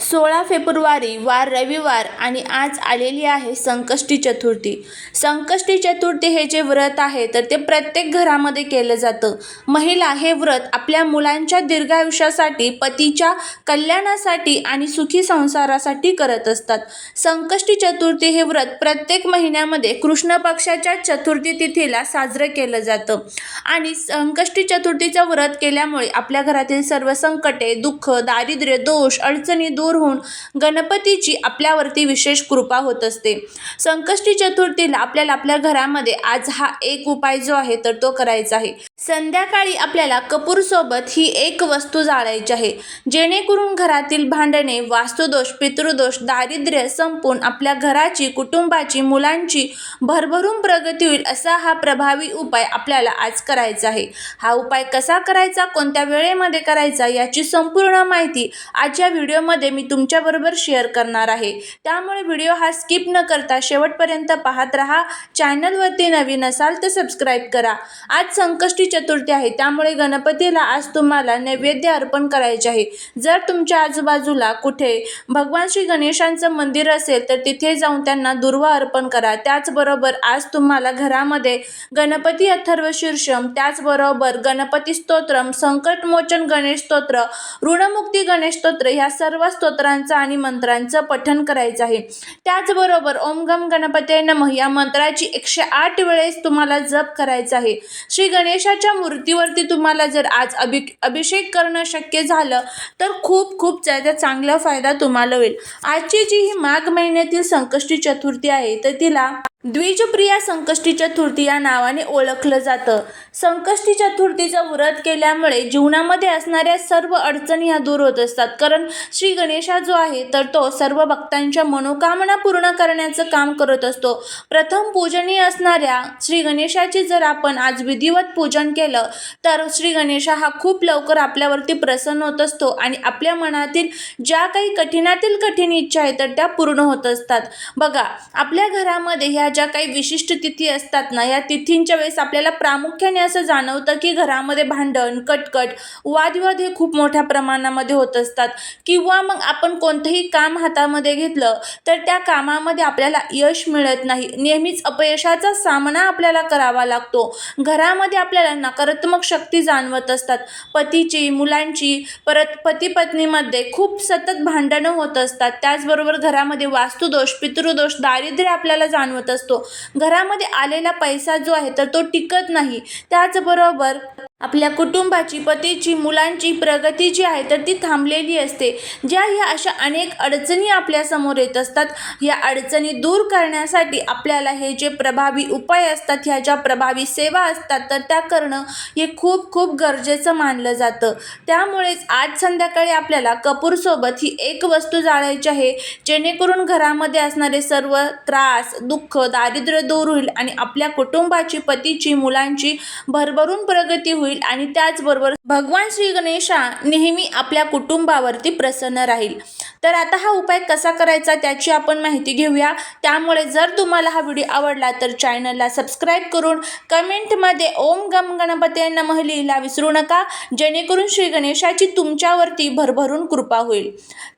सोळा फेब्रुवारी वार रविवार आणि आज आलेली आहे संकष्टी चतुर्थी. संकष्टी चतुर्थी हे जे व्रत आहे तर ते प्रत्येक घरामध्ये केलं जातं. महिला हे व्रत आपल्या मुलांच्या दीर्घायुष्यासाठी पतीच्या कल्याणासाठी आणि सुखी संसारासाठी करत असतात. संकष्टी चतुर्थी हे व्रत प्रत्येक महिन्यामध्ये कृष्ण पक्षाच्या चतुर्थी तिथीला साजरं केलं जातं. आणि संकष्टी चतुर्थीचं व्रत केल्यामुळे आपल्या घरातील सर्व संकटे दुःख दारिद्र्य दोष अडचणी दूर होऊन गणपतीची आपल्यावरती विशेष कृपा होत असते. संकष्टी चतुर्थीला आपल्याला आपल्या घरामध्ये आज हा एक उपाय जो आहे तर तो करायचा आहे. संध्याकाळी आपल्याला कपूरसोबत ही एक वस्तू जाळायची आहे. जेणेकरून घरातील भांडणे वास्तुदोष पितृदोष दारिद्र्य संपून आपल्या घराची कुटुंबाची मुलांची भरभरून प्रगती होईल असा हा प्रभावी उपाय आपल्याला आज करायचा आहे. हा उपाय कसा करायचा कोणत्या वेळेमध्ये करायचा याची संपूर्ण माहिती आजच्या व्हिडिओमध्ये मी तुमच्याबरोबर शेअर करणार आहे. त्यामुळे व्हिडिओ हा स्किप न करता शेवटपर्यंत पाहत राहा. चॅनलवरती नवीन असाल तर सबस्क्राईब करा. आज संकष्टी चतुर्थी आहे. त्यामुळे गणपतीला आज तुम्हाला नैवेद्य अर्पण करायचे आहे. जर तुमच्या आजूबाजूला कुठे भगवान श्री गणेशांचं मंदिर असेल तर तिथे जाऊन त्यांना दुर्वा अर्पण करा. त्याचबरोबर आज तुम्हाला घरामध्ये गणपती अथर्व शीर्षम त्याचबरोबर गणपती स्तोत्रम संकटमोचन गणेश स्तोत्र ऋणमुक्ती गणेश स्तोत्र ह्या सर्व स्तोत्रांचं आणि मंत्रांचं पठण करायचं आहे. त्याचबरोबर ओम गम गणपते नमः या मंत्राची एकशे आठ वेळेस तुम्हाला जप करायचा आहे. श्री गणेशाच्या मूर्तीवरती तुम्हाला जर आज अभि अभिषेक करणं शक्य झालं तर खूप खूप त्याचा चांगला फायदा तुम्हाला होईल. आजची जी ही माघ महिन्यातील संकष्टी चतुर्थी आहे तर तिला द्विजप्रिया संकष्टी चतुर्थी या नावाने ओळखलं जातं. संकष्टी चतुर्थीचं व्रत केल्यामुळे जीवनामध्ये असणाऱ्या सर्व अडचणी ह्या दूर होत असतात. कारण श्री गणेशा जो आहे तर तो सर्व भक्तांच्या मनोकामना पूर्ण करण्याचं काम करत असतो. प्रथम पूजनीय असणाऱ्या श्री गणेशाची जर आपण आज विधिवत पूजन केलं तर श्री गणेशा हा खूप लवकर आपल्यावरती प्रसन्न होत असतो आणि आपल्या मनातील ज्या काही कठीणातील कठीण इच्छा आहे तर त्या पूर्ण होत असतात. बघा आपल्या घरामध्ये ह्या ज्या काही विशिष्ट तिथी असतात ना या तिथींच्या वेळेस आपल्याला प्रामुख्याने असं जाणवतं की घरामध्ये भांडण कटकट वादविवाद हे खूप मोठ्या प्रमाणामध्ये होत असतात. किंवा मग आपण कोणतंही काम हातामध्ये घेतलं तर त्या कामामध्ये आपल्याला यश मिळत नाही. नेहमीच अपयशाचा सामना आपल्याला करावा लागतो. घरामध्ये आपल्याला नकारात्मक शक्ती जाणवत असतात. पतीची मुलांची परत पती पत्नीमध्ये खूप सतत भांडणं होत असतात. त्याचबरोबर घरामध्ये वास्तुदोष पितृदोष दारिद्र्य आपल्याला जाणवत असतात असतो. घरामध्ये आलेला पैसा जो आहे तर तो टिकत नाही. त्याचबरोबर आपल्या कुटुंबाची पतीची मुलांची प्रगती जी आहे तर ती थांबलेली असते. ज्या ह्या अशा अनेक अडचणी आपल्यासमोर येत असतात या अडचणी दूर करण्यासाठी आपल्याला हे जे प्रभावी उपाय असतात ह्या ज्या प्रभावी सेवा असतात तर त्या करणं हे खूप खूप गरजेचं मानलं जातं. त्यामुळेच आज संध्याकाळी आपल्याला कपूरसोबत ही एक वस्तू जाळायची आहे जेणेकरून घरामध्ये असणारे सर्व त्रास दुःख दारिद्र्य दूर होईल आणि आपल्या कुटुंबाची पतीची मुलांची भरभरून प्रगती होईल. आणि त्याचबरोबर भगवान श्री गणेशा नेहमी आपल्या कुटुंबावरती प्रसन्न राहील. तर आता हा उपाय कसा करायचा त्याची आपण माहिती घेऊया. त्यामुळे जर तुम्हाला हा व्हिडिओ आवडला तर चॅनलला सबस्क्राईब करून कमेंटमध्ये ओम गम गणपते नमः लिहिला विसरू नका. जेणेकरून श्री गणेशाची तुमच्यावरती भरभरून कृपा होईल.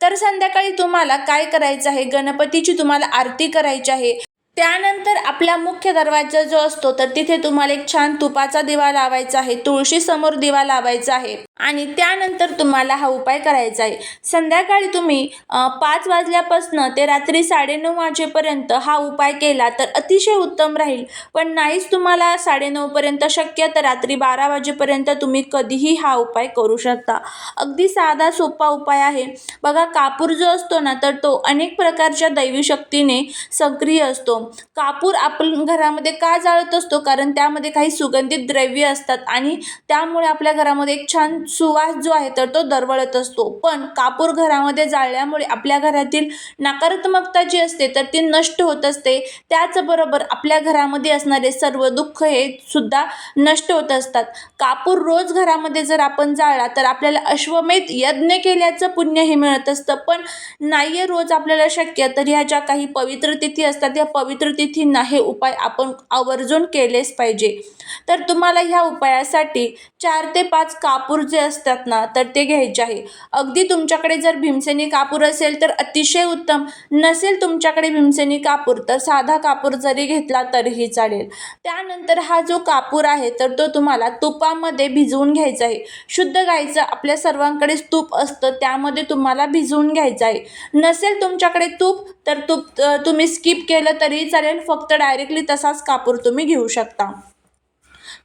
तर संध्याकाळी तुम्हाला काय करायचं आहे? गणपतीची तुम्हाला आरती करायची आहे. त्यानंतर आपला मुख्य दरवाजा जो असतो तर तिथे तुम्हाला एक छान तुपाचा दिवा लावायचा आहे तुळशी समोर दिवा लावायचा आहे आणि त्यानंतर तुम्हाला हा उपाय करायचा आहे. संध्याकाळी तुम्ही पाच वाजल्यापासनं ते रात्री साडेनऊ वाजेपर्यंत हा उपाय केला तर अतिशय उत्तम राहील. पण नाहीच तुम्हाला साडेनऊपर्यंत शक्य तर रात्री बारा वाजेपर्यंत तुम्ही कधीही हा उपाय करू शकता. अगदी साधा सोपा उपाय आहे. बघा कापूर जो असतो ना तर तो अनेक प्रकारच्या दैवी शक्तीने सक्रिय असतो. कापूर आपण घरामध्ये का जाळत असतो? कारण त्यामध्ये काही सुगंधित द्रव्य असतात आणि त्यामुळे आपल्या घरामध्ये एक छान सुवास जो आहे तर तो दरवळत असतो. पण कापूर घरामध्ये जाळल्यामुळे आपल्या घरातील नकारात्मकता जी असते तर ती नष्ट होत असते. त्याचबरोबर आपल्या घरामध्ये असणारे सर्व दुःख हे सुद्धा नष्ट होत असतात. कापूर रोज घरामध्ये जर आपण जाळला तर आपल्याला अश्वमेध यज्ञ केल्याचं पुण्य हे मिळत असतं. पण नाही आहे रोज आपल्याला शक्य तर ह्या ज्या काही पवित्र तिथी असतात या पवित्र तिथींना हे उपाय आपण आवर्जून केलेच पाहिजे. तर तुम्हाला ह्या उपायासाठी चार ते पाच कापूर जे असतात ना तर ते घ्यायचे आहे. अगदी तुमच्याकडे जर भीमसेनी कापूर असेल तर अतिशय उत्तम. नसेल तुमच्याकडे भीमसेनी कापूर तर साधा कापूर जरी घेतला तरीही चालेल. त्यानंतर हा जो कापूर आहे तर तो तुम्हाला तुपामध्ये भिजवून घ्यायचा आहे. शुद्ध गाईचं आपल्या सर्वांकडेच तूप असतं त्यामध्ये तुम्हाला भिजवून घ्यायचं आहे. नसेल तुमच्याकडे तूप तर तूप तुम्ही स्किप केलं तरी तरी चालेल फक्त डायरेक्टली तसाच कापूर तुम्ही घेऊ शकता.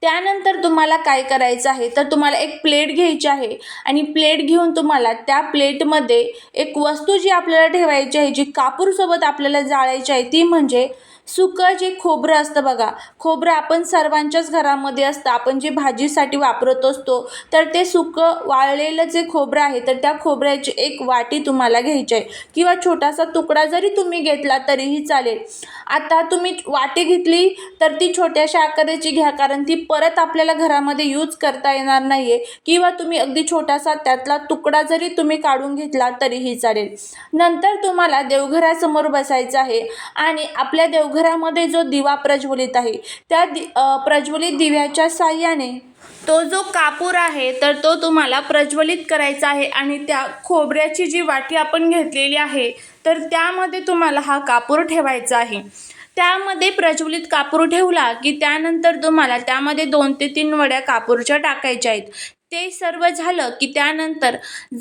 त्यानंतर तुम्हाला काय करायचं आहे? तर तुम्हाला एक प्लेट घ्यायची आहे आणि प्लेट घेऊन तुम्हाला त्या प्लेटमध्ये एक वस्तू जी आपल्याला ठेवायची आहे जी कापूरसोबत आपल्याला जाळायची आहे ती म्हणजे सुकं जे खोबरं असतं बघा. खोबरं आपण सर्वांच्याच घरामध्ये असतं. आपण जे भाजीसाठी वापरत असतो तर ते सुकं वाळलेलं जे खोबरं आहे तर त्या खोबऱ्याची एक वाटी तुम्हाला घ्यायची आहे. किंवा छोटासा तुकडा जरी तुम्ही घेतला तरीही चालेल. आता तुम्ही वाटी घेतली तर ती छोट्याशा आकाराची घ्या कारण ती परत आपल्याला घरामध्ये यूज करता येणार नाही आहे किंवा तुम्ही अगदी छोटासा त्यातला तुकडा जरी तुम्ही काढून घेतला तरीही चालेल. नंतर तुम्हाला देवघरासमोर बसायचं आहे आणि आपल्या देवघरामध्ये जो दिवा प्रज्वलित आहे त्या दि प्रज्वलित दिव्याच्या साह्याने तो जो कापूर आहे तर तो तुम्हाला प्रज्वलित करायचा आहे आणि त्या खोबऱ्याची जी वाटी आपण घेतलेली आहे तर त्यामध्ये तुम्हाला हा कापूर ठेवायचा आहे. त्यामध्ये प्रज्वलित कापूर ठेवला की त्यानंतर तुम्हाला त्यामध्ये दोन ते तीन वड्या कापूरच्या टाकायच्या आहेत. ते सर्व झालं की त्यानंतर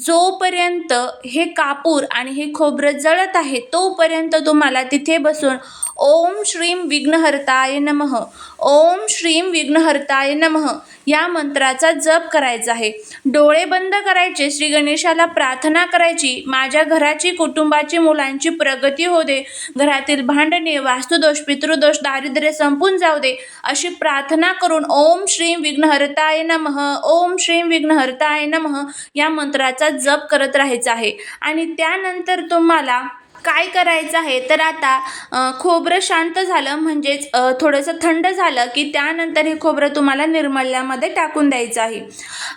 जोपर्यंत हे कापूर आणि हे खोबरं जळत आहे तोपर्यंत तुम्हाला तिथे बसून ओम श्रीम विघ्नहर्ताय नमः ओम श्रीम विघ्नहर्ताय नमः या मंत्राचा जप करायचा आहे. डोळे बंद करायचे श्री गणेशाला प्रार्थना करायची माझ्या घराची कुटुंबाची मुलांची प्रगती होऊ दे घरातील भांडणे वास्तुदोष पितृदोष दारिद्र्य संपून जाऊ दे अशी प्रार्थना करून ओम श्रीम विघ्नहर्ताय नमः ओम श्रीम विघ्नहर्ताय नमः या मंत्राचा जप करत राहायचा आहे. आणि त्यानंतर तुम्हाला काय करायचं आहे? तर आता खोबरं शांत झालं म्हणजेच थोडंसं थंड झालं की त्यानंतर हे खोबरं तुम्हाला निर्मल्यामध्ये टाकून द्यायचं आहे.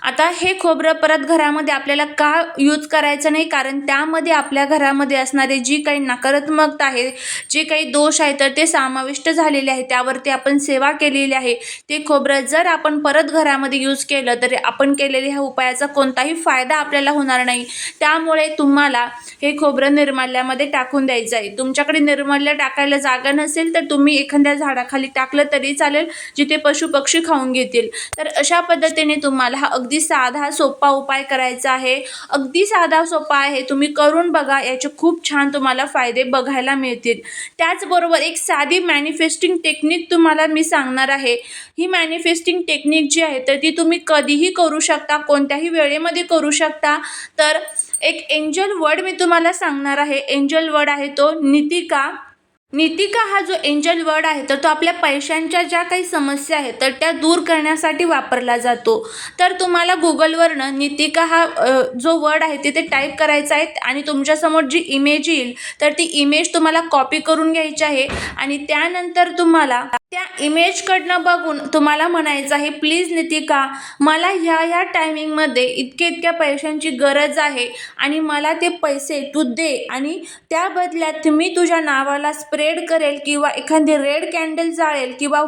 आता हे खोबरं परत घरामध्ये आपल्याला का यूज करायचं नाही? कारण त्यामध्ये आपल्या घरामध्ये असणारे जी काही नकारात्मकता आहे जे काही दोष आहे तर ते समाविष्ट झालेले आहे. त्यावरती आपण सेवा केलेली आहे. ते खोबरं जर आपण परत घरामध्ये यूज केलं तर आपण केलेल्या ह्या उपायाचा कोणताही फायदा आपल्याला होणार नाही. त्यामुळे तुम्हाला हे खोबरं निर्माल्यामध्ये टाकून द्यायचं आहे तुमच्याकडे निर्माल्य टाकायला जागा नसेल तर तुम्ही एखाद्या झाडाखाली टाकलं तरी चालेल जिथे पशु पक्षी खाऊन घेतील. तर अशा पद्धतीने तुम्हाला हा अगदी साधा सोपा उपाय करायचा आहे. अगदी साधा सोपा आहे. तुम्ही करून बघा याचे खूप छान तुम्हाला फायदे बघायला मिळतील. त्याचबरोबर एक साधी मॅनिफेस्टिंग टेक्निक तुम्हाला मी सांगणार आहे. ही मॅनिफेस्टिंग टेक्निक जी आहे तर ती तुम्ही कधीही करू शकता कोणत्याही वेळेमध्ये करू शकता. तर एक एंजल वर्ड मी तुम्हाला सांगणार आहे. एंजल वर्ड आहे तो नितिका. नीतिका हा जो एंजल वर्ड आहे तर तो आपल्या पैशांच्या ज्या काही समस्या आहेत तर त्या दूर करण्यासाठी वापरला जातो. तर तुम्हाला गुगलवरनं नीतिका हा जो वर्ड आहे तिथे टाईप करायचा आहे आणि तुमच्यासमोर जी इमेज येईल तर ती इमेज तुम्हाला कॉपी करून घ्यायची आहे आणि त्यानंतर तुम्हाला त्या इमेजकडनं बघून तुम्हाला म्हणायचं आहे प्लीज नितिका मला ह्या ह्या टायमिंगमध्ये इतक्या इतक्या पैशांची गरज आहे आणि मला ते पैसे तू दे आणि त्या बदल्यात मी तुझ्या नावाला स्प्रेड करेल किंवा एखादी रेड कॅन्डल जाळेल किंवा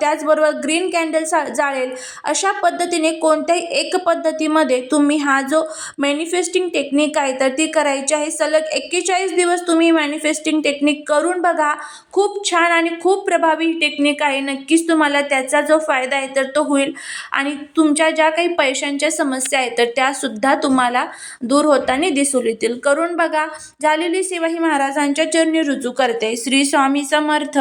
त्याचबरोबर ग्रीन कॅन्डल जाळेल. अशा पद्धतीने कोणत्याही एक पद्धतीमध्ये तुम्ही हा जो मॅनिफेस्टिंग टेक्निक आहे तर ती करायची आहे. सलग एक्केचाळीस दिवस तुम्ही मॅनिफेस्टिंग टेक्निक करून बघा. खूप छान आणि खूप प्रभावी ही टेक्निक आहे नक्कीच तुम्हाला त्याचा जो फायदा आहे तर तो होईल. आणि तुमच्या ज्या काही पैशांच्या समस्या आहेत तर त्यासुद्धा तुम्हाला दूर होताना दिसून येतील. करून बघा झालेली सेवा ही महाराजांच्या चरणी रुजू करते. श्री स्वामी समर्थ.